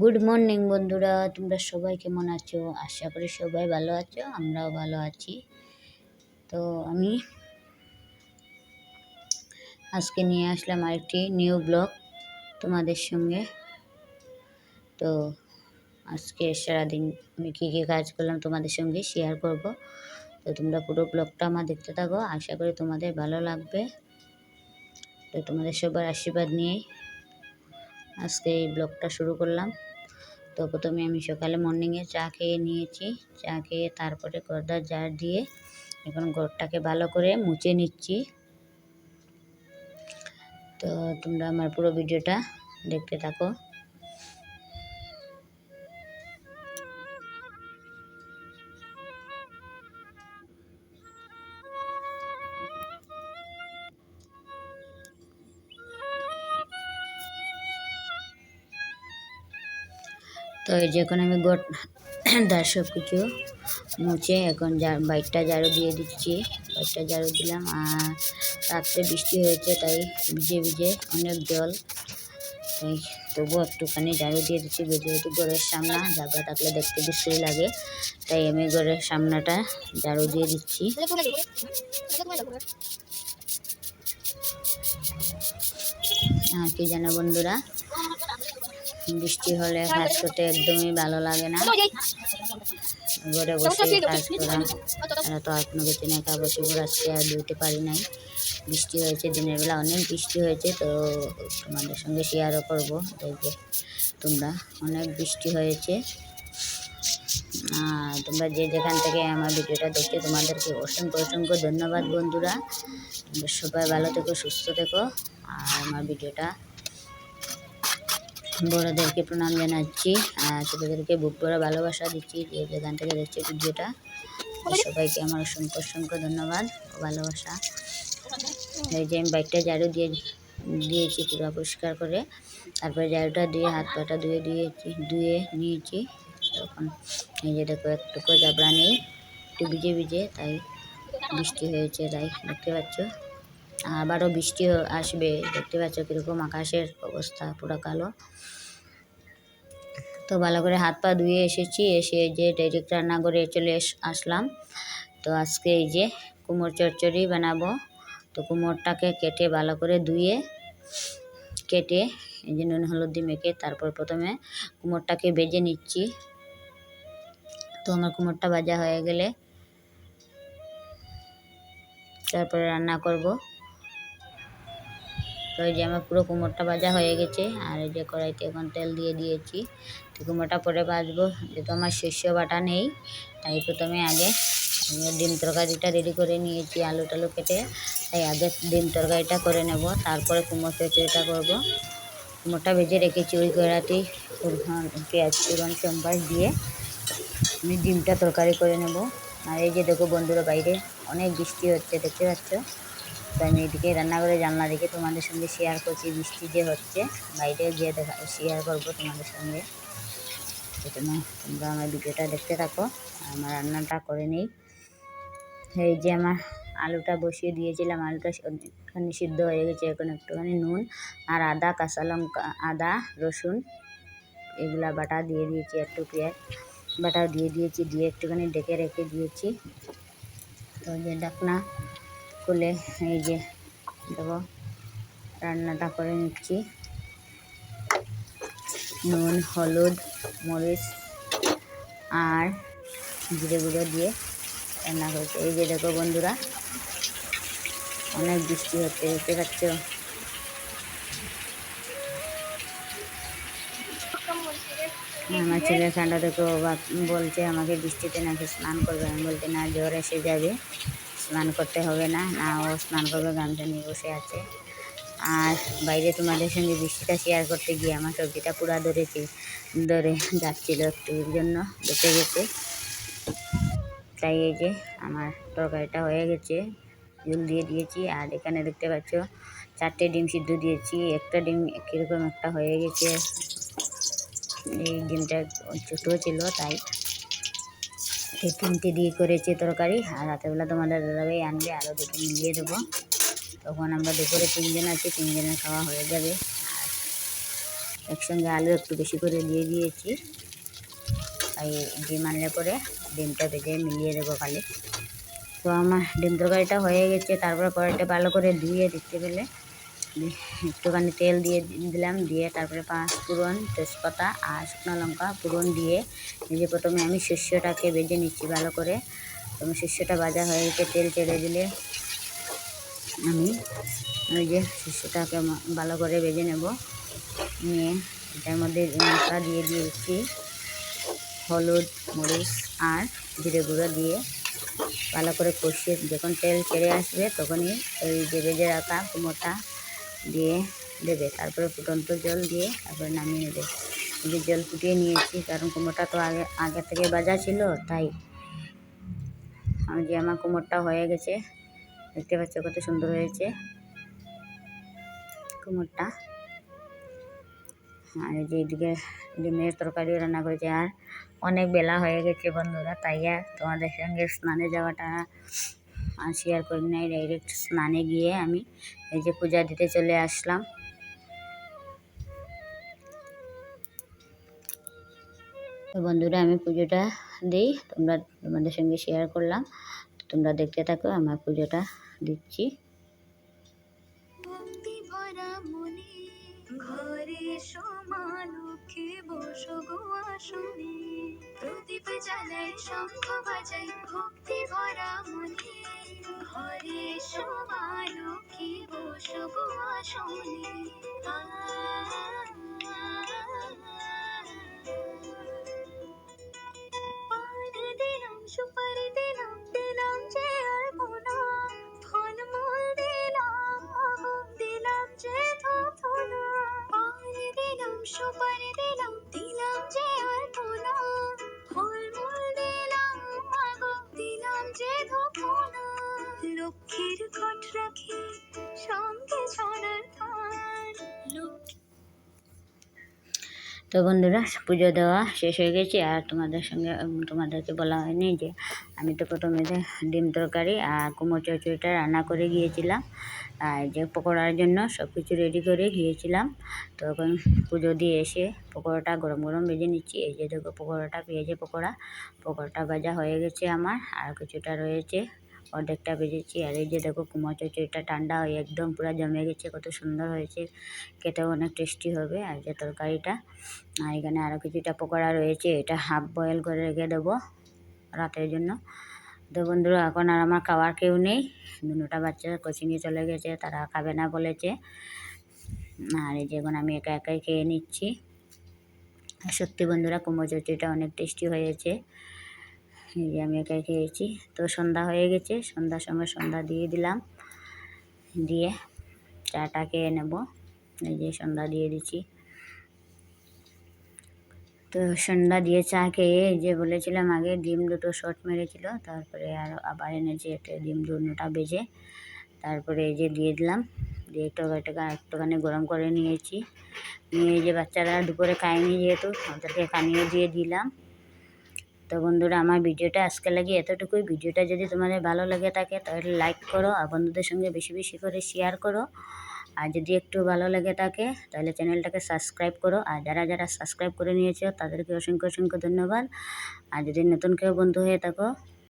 Good morning বন্ধুরা। তোমরা সবাই কেমন আছো? আশা করি সবাই ভালো আছো, আমরাও ভালো আছি। তো আমি আজকে নিয়ে আসলাম আরেকটি নিউ ব্লগ তোমাদের সঙ্গে। তো আজকে সারাদিন আমি কী কী কাজ করলাম তোমাদের সঙ্গে শেয়ার করব। তো তোমরা পুরো ব্লগটা আমার দেখতে থাকো। আশা করি তোমাদের ভালো লাগবে। তো তোমাদের সবার আশীর্বাদ নিয়েই আজকে এই ব্লগটা শুরু করলাম। তো প্রথমে আমি সকালে মর্নিংয়ে চা খেয়ে নিয়েছি। চা খেয়ে তারপরে গর্দার জার দিয়ে এখন ঘরটাকে ভালো করে মুছে নিচ্ছি। তো তোমরা আমার পুরো ভিডিওটা দেখতে থাকো। তো এই যে এখন আমি গোট দার সব কিছু মুছে এখন বাইকটা ঝাড়ু দিয়ে দিচ্ছি। বাইকটা ঝাড়ু দিলাম, আর রাত্রে বৃষ্টি হয়েছে, তাই ভিজে ভিজে অনেক জল। তাই তবুও একটুখানি ঝাড়ু দিয়ে দিচ্ছি, যেহেতু ঘরের সামনা, জায়গা থাকলে দেখতে বিশ্রী লাগে। তাই আমি ঘরের সামনাটা ঝাড়ু দিয়ে দিচ্ছি। আর কি জানো বন্ধুরা? বৃষ্টি হলে কাজ করতে একদমই ভালো লাগে না। ঘরে বসে কাজ করা তারা তো আর কোনো কিছু নেই, কাপড় চোপড় আজকে আর ধুতে পারি নাই। বৃষ্টি হয়েছে, দিনের বেলা অনেক বৃষ্টি হয়েছে, তো তোমাদের সঙ্গে শেয়ারও করব। দেখবে তোমরা, অনেক বৃষ্টি হয়েছে। তোমরা যে যেখান থেকে আমার ভিডিওটা দেখতে তোমাদেরকে অসংখ্য অসংখ্য ধন্যবাদ বন্ধুরা। সবাই ভালো থেকো, সুস্থ থেকো। আর আমার ভিডিওটা বড়োদেরকে প্রণাম জানাচ্ছি, আর ছোটোদেরকে বুক ভরা ভালোবাসা দিচ্ছি যে যেখান থেকে দেখছে ভিডিওটা। সবাইকে আমার অসংখ্য অসংখ্য ধন্যবাদ ও ভালোবাসা। এই যে আমি বাইকটা ঝাড়ু দিয়ে দিয়েছি পুরো পরিষ্কার করে, তারপরে ঝাড়ুটা দিয়ে হাত পাটা ধুয়ে দিয়েছি, ধুয়ে নিয়েছি। তখন এই যে দেখো, একটুকু জাবড়া নেই, একটু ভিজে ভিজে, তাই বৃষ্টি হয়েছে, তাই দেখতে পাচ্ছ। আবারও বৃষ্টি আসবে, দেখতে পাচ্ছ কীরকম আকাশের অবস্থা, পুরো কালো। তো ভালো করে হাত পা ধুয়ে এসেছি, এসে যে ডাইরেক্ট রান্না করে চলে আসলাম। তো আজকে এই যে কুমোর চচ্চড়ি বানাবো। তো কুমোরটাকে কেটে ভালো করে ধুয়ে, কেটে এই যে নুন, হলুদি মেখে তারপর প্রথমে কুমোরটাকে বেজে নিচ্ছি। তো আমার কুমোরটা ভাজা হয়ে গেলে তারপরে রান্না করব। তো এই যে আমার পুরো কুমোরটা ভাজা হয়ে গেছে, আর এই যে কড়াইতে এখন তেল দিয়ে দিয়েছি। তো কুমোরটা পরে ভাজবো, যেহেতু আমার শস্য বাটা নেই, তাই প্রথমে আগে ডিম তরকারিটা রেডি করে নিয়েছি, আলু টালু কেটে। তাই আগে ডিম তরকারিটা করে নেব, তারপরে কুমোর চচড়িটা করব। কুমোরটা ভেজে রেখেছি ওই কড়াতেই পেঁয়াজ ফুরন সম্বাস দিয়ে। আমি ডিমটা তরকারি করে নেব। আর এই যে দেখো বন্ধুরা বাইরে অনেক বৃষ্টি হচ্ছে, দেখতে পাচ্ছ? তো আমি এদিকে রান্নাঘরে জানলা দেখে তোমাদের সঙ্গে শেয়ার করছি, বৃষ্টি যে হচ্ছে, বাইরে গিয়ে দেখা শেয়ার করব তোমাদের সঙ্গে। সেজন্য তোমরা আমার ভিডিওটা দেখতে থাকো, আমার রান্নাটা করে নেই। এই যে আমার আলুটা বসিয়ে দিয়েছিলাম, আলুটা একটুখানি সিদ্ধ হয়ে গেছে, এখন একটুখানি নুন আর আদা, কাঁচা লঙ্কা, আদা, রসুন এগুলা বাটা দিয়ে দিয়েছি, একটু পেঁয়াজ বাটা দিয়ে দিয়েছি, দিয়ে একটুখানি ডেকে রেখে দিয়েছি। তো যে ডাকনা খুলে এই যে দেখো, রান্নাটা করে নিচ্ছি। নুন, হলুদ, মরিচ আর জিরে গুঁড়ো দিয়ে রান্না করেছে। এই যে দেখো বন্ধুরা, অনেক বৃষ্টি হচ্ছে, দেখতে পাচ্ছ? আমার ছেলে ঠান্ডা দেখো বলছে আমাকে বৃষ্টিতে নাকি স্নান করবে। আমি বলতে না, জ্বর এসে যাবে। স্নান করতে হবে না। না, ও স্নান করবে, গামছা নিয়ে বসে আছে। আর বাইরে তোমাদের সঙ্গে বৃষ্টিটা শেয়ার করতে গিয়ে আমার সবজিটা পুরা ধরেছে, ধরে যাচ্ছিল একটু জন্য, বেঁচে গেছে। তাই এই যে আমার তরকারিটা হয়ে গেছে জল দিয়ে দিয়েছি। আর এখানে দেখতে পাচ্ছ, চারটে ডিম সিদ্ধ দিয়েছি। একটা ডিম কীরকম একটা হয়ে গেছে। এই ডিমটা ছোটো ছিল, তাই এই তিনটে দিয়ে করেছি তরকারি। আর রাতেরবেলা তোমাদের দাদাভাই আনবে আরও দুটো মিলিয়ে দেবো। তখন আমরা দুপুরে তিনজন আছি, তিনজনের খাওয়া হয়ে যাবে। আর একসঙ্গে আলু একটু বেশি করে দিয়ে দিয়েছি। তাই ডিম আনলে পরে ডিমটা ভেজে মিলিয়ে দেবো খালি। তো আমার ডিম তরকারিটা হয়ে গেছে, তারপরে কড়াইটা ভালো করে ধুয়ে দেখতে পেলে একটুখানি তেল দিয়ে দিলাম, দিয়ে তারপরে পাঁচ ফোড়ন তেজপাতা আর শুকনো লঙ্কা ফোড়ন দিয়ে নিজে প্রথমে আমি শস্যটাকে বেজে নিচ্ছি ভালো করে। তুমি শস্যটা ভাজা হয়ে গেছে, তেল ছেড়ে দিলে আমি ওই যে শস্যটাকে ভালো করে বেজে নেব। নিয়ে এটার মধ্যে মশলা দিয়ে দিয়েছি হলুদ, মরিচ আর জিরে গুঁড়ো দিয়ে ভালো করে কষিয়ে যখন তেল ছেড়ে আসবে তখনই ওই যে ভেজে রাখা কুমোরটা দিয়ে দেবে। তারপরে ফুটন্ত জল দিয়ে তারপরে নামিয়ে নেবে যে জল ফুটিয়ে নিয়েছি, কারণ কুমোরটা তো আগে আগে থেকে বাজা ছিল, তাই। আমি যে আমার কুমোরটা হয়ে গেছে, দেখতে পাচ্ছ কত সুন্দর হয়েছে কুমোরটা। আর যে এদিকে ডিমের তরকারিও রান্না করেছে, আর অনেক বেলা হয়ে গেছে বন্ধুরা, তাই আর তোমাদের সঙ্গে স্নানে যাওয়াটা শেয়ার করি নাই ডাইরেক্ট স্নানে গিয়ে আমি এই যে পূজা দিতে চলে আসলাম। তো বন্ধুরা, আমি পুজোটা দিই, তোমরা তোমাদের সঙ্গে শেয়ার করলাম। তোমরা দেখতে থাকো, আমার পুজোটা দিচ্ছি। ঘরে সমালোকে বসো গো প্রদীপ জ্বালাই শঙ্খ বাজাই ভক্তি ভরা মনে। ঘরে সমালোকে বসো গো আসনে রাখি সঙ্গে সোনার তো বন্ধুরা পুজো দেওয়া শেষ হয়ে গেছে আর তোমাদের সঙ্গে তোমাদেরকে বলা হয়নি যে আমি তো প্রথমে যে ডিম তরকারি আর কুমড়ো চচড়িটা রান্না করে গিয়েছিলাম আর যে পকোড়ার জন্য সব কিছু রেডি করে গিয়েছিলাম। তখন পুজো দিয়ে এসে পকোড়াটা গরম গরম ভেজে নিচ্ছি। এই যে দেখো পকোড়াটা পেঁয়াজে পকোড়া পকোড়াটা ভাজা হয়ে গেছে আমার আর কিছুটা রয়েছে অর্ধেকটা ভেজেছি আর এই যে দেখো কুমড়ো চচড়িটা ঠান্ডা হয়ে একদম পুরো জমে গেছে, কত সুন্দর হয়েছে। খেতেও অনেক টেস্টি হবে। আর যে তরকারিটা, আর এখানে আরও কিছুটা পকোড়া রয়েছে, এটা হাফ বয়েল করে রেখে দেবো রাতের জন্য। তো বন্ধুরা, এখন আর আমার খাওয়ার কেউ নেই। দুটা বাচ্চা কোচিংয়ে চলে গেছে, তারা খাবে না বলেছে। আর এই যে এখন আমি একা একাই খেয়ে নিচ্ছি। সত্যি বন্ধুরা কুমড়ো চচড়িটা অনেক টেস্টি হয়েছে। এই যে আমি একাই খেয়েছি। তো সন্ধ্যা হয়ে গেছে, সন্ধ্যার সময় সন্ধ্যা দিয়ে দিলাম। দিয়ে চাটা খেয়ে নেব। এই যে সন্ধ্যা দিয়ে দিচ্ছি। তো সন্ধ্যা দিয়ে চা খেয়ে যে বলেছিলাম আগে, ডিম দুটো শর্ট মেরেছিল। তারপরে আর আবার এনেছি একটা ডিম দুটা বেজে। তারপরে এই যে দিয়ে দিলাম। দিয়ে তরকারিটাকে একটুখানি গরম করে নিয়েছি। নিয়ে যে বাচ্চারা দুপুরে খায়নি যেহেতু, ওদেরকে কানিয়ে দিয়ে দিলাম। তো বন্ধুরা, আমার ভিডিওটা আজকে লাগে এতটুকুই। ভিডিওটা যদি তোমাদের ভালো লাগে থাকে, তাহলে লাইক করো আর বন্ধুদের সঙ্গে বেশি বেশি করে শেয়ার করো। আর যদি একটু ভালো লাগে থাকে, তাহলে চ্যানেলটাকে সাবস্ক্রাইব করো। আর যারা যারা সাবস্ক্রাইব করে নিয়েছো, তাদেরকে অসংখ্য অসংখ্য ধন্যবাদ। আর যদি নতুন কেউ বন্ধু হয়ে থাকো